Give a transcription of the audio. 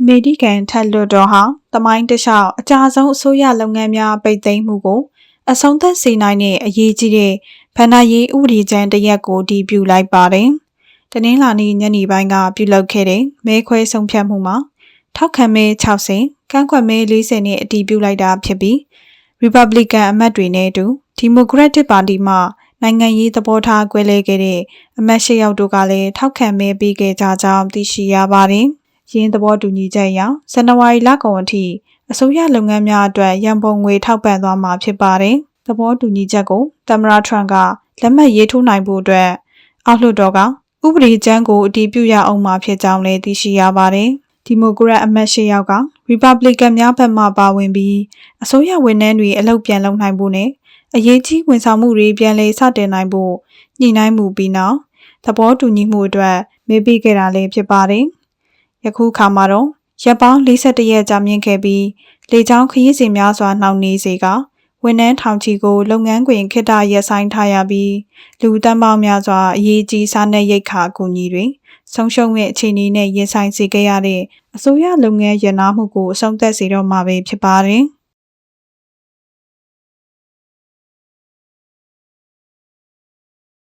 အမေရိကန်ထက်လွတ်တော်ဟာတမိုင်းတစ်လျှောက်အကြဆုံးအစိုးရလုပ်ငန်းများပိတ်သိမ်းမှုကိုအဆုံးသတ်စေနိုင်တဲ့အရေးကြီးတဲ့ဗဏ္ဍာရေးဥပဒေကြမ်းတစ်ရပ်ကိုတည်ပြုလိုက်ပါတယ်။တနင်္လာနေ့ညနေပိုင်းကပြုလုပ်ခဲ့တဲ့မဲခွဲဆုံးဖြတ်မှုမှာထောက်ခံမဲ60ကန့်ကွက်မဲ40နဲ့အတည်ပြုလိုက်တာဖြစ်ပြီး Republican အမတ်တွေနဲ့အတူ Democratic ပါတီမှနိုင်ငံရေးသဘောထားကွဲလဲခဲ့တဲ့အမတ်၈ယောက်တို့ကလည်းထောက်ခံမဲပေးခဲ့ကြကြောင်းသိရှိရပါတယ်။ ရင်းသဘောတူညီချက်အရဇန်နဝါရီလကုန်အထိအစိုးရလုပ်ငန်းများအတွက်ရန်ပုံငွေထောက်ပံ့သွားမှာဖြစ်ပါတယ်။သဘောတူညီချက်ကိုသမ္မတထရန့်ကလက်မှတ်ရေးထိုးနိုင်ဖို့အတွက်အောက်လွှတ်တော်ကဥပဒေကြမ်းကိုအတည်ပြုရအောင်မှာဖြစ်ကြောင်းလည်းသိရှိရပါတယ်။ဒီမိုကရက်အမတ်၈ယောက်က Republican များဘက်မှပါဝင်ပြီးအစိုးရဝန်ထမ်းတွေအလုပ်ပြန်လုပ်နိုင်ဖို့နဲ့အရေးကြီးဝန်ဆောင်မှုတွေပြန်လည်စတင်နိုင်ဖို့ညှိနှိုင်းမှုပြီးနောက်သဘောတူညီမှုအတွက်မေးပေးခဲ့တာလည်းဖြစ်ပါတယ်။ ယခုခါမှာတော့ရပ်ပေါင်း41ရက်ကြာမြင့်ခဲ့ပြီးလေကြောင်းခရီးစဉ်များစွာနှောင့်နှေးစေကဝန်ထမ်းထောင်ချီကိုလုပ်ငန်းခွင်ခိတ္တရပ်ဆိုင်းထားရပြီးလူတန်းပေါင်းများစွာအရေးကြီးစားနပ်ရိက္ခာအကူအညီတွေဆုံးရှုံးမဲ့အခြေအနေနဲ့ရင်ဆိုင်စေခဲ့ရတဲ့အစိုးရလုပ်ငန်းရန်နာမှုကိုအဆုံးသတ်စေတော့မှာပဲဖြစ်ပါတယ်။